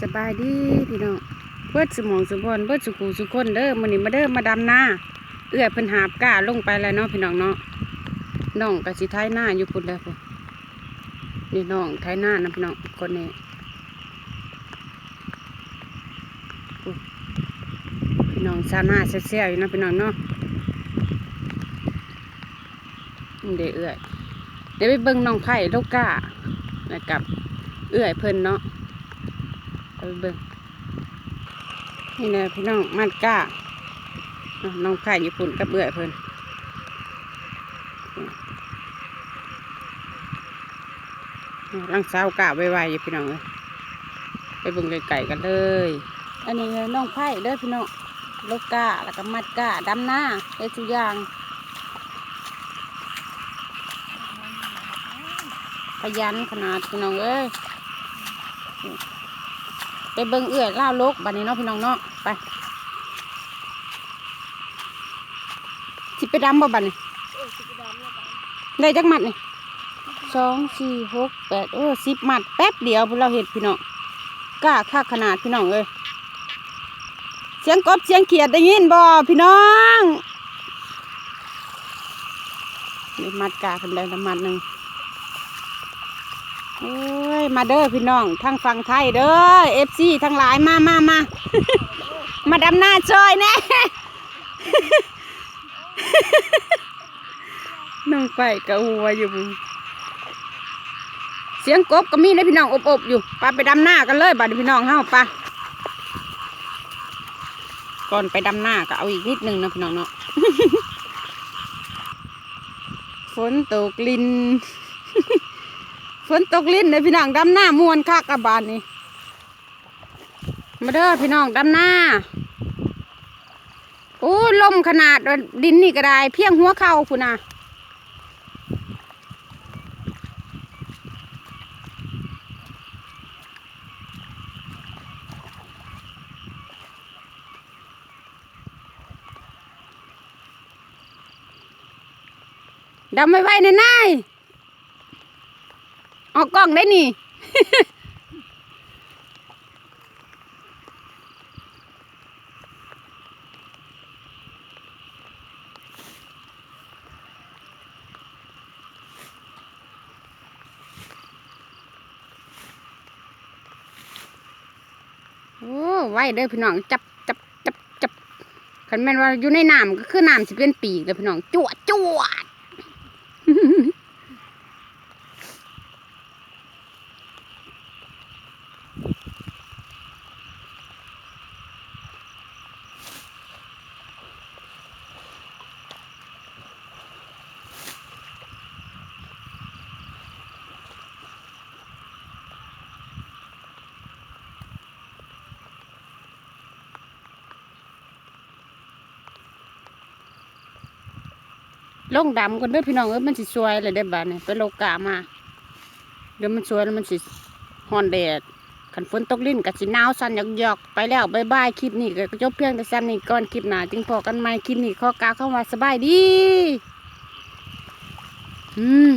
สบายดีพี่น้องเบิดสมองสุบอนเบิดสุขูสุคนเด้อมื้อนี้มาเด้อมาดำหน้าเอื้อยเพิ่นหาบก้าลงไปแล้วเนาะพี่น้องเนาะน้องก็สิไถหน้าอยู่พุ่นแล้วพุ่นนี่น้องไถหน้านะพี่น้องคนนี้พี่น้องชาวนาเสียๆอยู่นะพี่น้องเนาะนี่เด้อเอื้อยเดี๋ยวไปเบิ่งน้องไผ่ลูกก้าแล้วกับ เอื้อยเพิ่นเนาะไปเบิ่งนี่แหละพี่น้องมันก้าอะน้องไข่ญี่ปุ่นกับเบื่อยเพิ่นอะลังสาวกะไวๆอยู่พี่น้องเลยไปเบิ่งไก่ๆกันเลย อันนี้น้องไผ่เด้อพี่น้องลูกก้าแล้วก็มัดก้าดำหน้าได้ทุกอย่างขยันขนาดพี่น้องเอ้ย ไปเบิ่งเอื้อยล่าวโลกบัดนี้เนาะพี่น้องเนาะไปสิไปดำบ่บัดนี้ได้จักมัดนี่สองสี่หกแปดโอ้สิบมัดแป๊บเดียวพวกเราเห็ดพี่น้องกล้าค่าขนาดพี่น้องเอ้ยเสียงกบเสียงเขียดได้ยินบ่พี่น้องนี่มัดกาขึ้นได้ละมัดหนึ่งเอ้ย มาเด้อพี่น้องทางฝั่งไทยเด้อเอฟซีทั้งหลายมามามามาดำหน้าซอยแน่น้องไปกะหัวอยู่เสียงกบก็มีนะพี่น้องอบอบๆอยู่ไปไปดำหน้ากันเลยบัดพี่น้องเฮาไปะก่อนไปดำหน้าก็เอาอีกนิดนึงนะพี่น้องเนาะฝนตกลิน ฝนตกลิ้นเลยพี่น้องดำหน้ามวนคักกับบานนี่มาเด้อพี่น้องดำหน้าโอ้ลมขนาดดินนี่ก็ได้เพียงหัวเข่าพุ่นะดำไม่ไหวในนาย ออกกล้องได้นี่ โอ้ไว้เด้อพี่น้องจับจับจับจับคันแม่นว่าอยู่ในน้ำก็คือน้ำสิเป็นปีกเลยพี่น้องจวดจวด ลงดำกันเด้อพี่น้องเอ้ยมันสิสวยเลยได้บ้านนี่ไปโลกามา เดี๋ยวมันสวยแล้วมันสิฮอนแดดขันฝนตกลิ้นกับสิหนาวสั่นหยอกหยอกไปแล้วบายบายคลิปนี้ก็จบเพียงแต่สั้นนี้ก่อนคลิปหนาจึงพอกันใหม่คลิปนี้ขอกาเข้ามาสบายดี อืม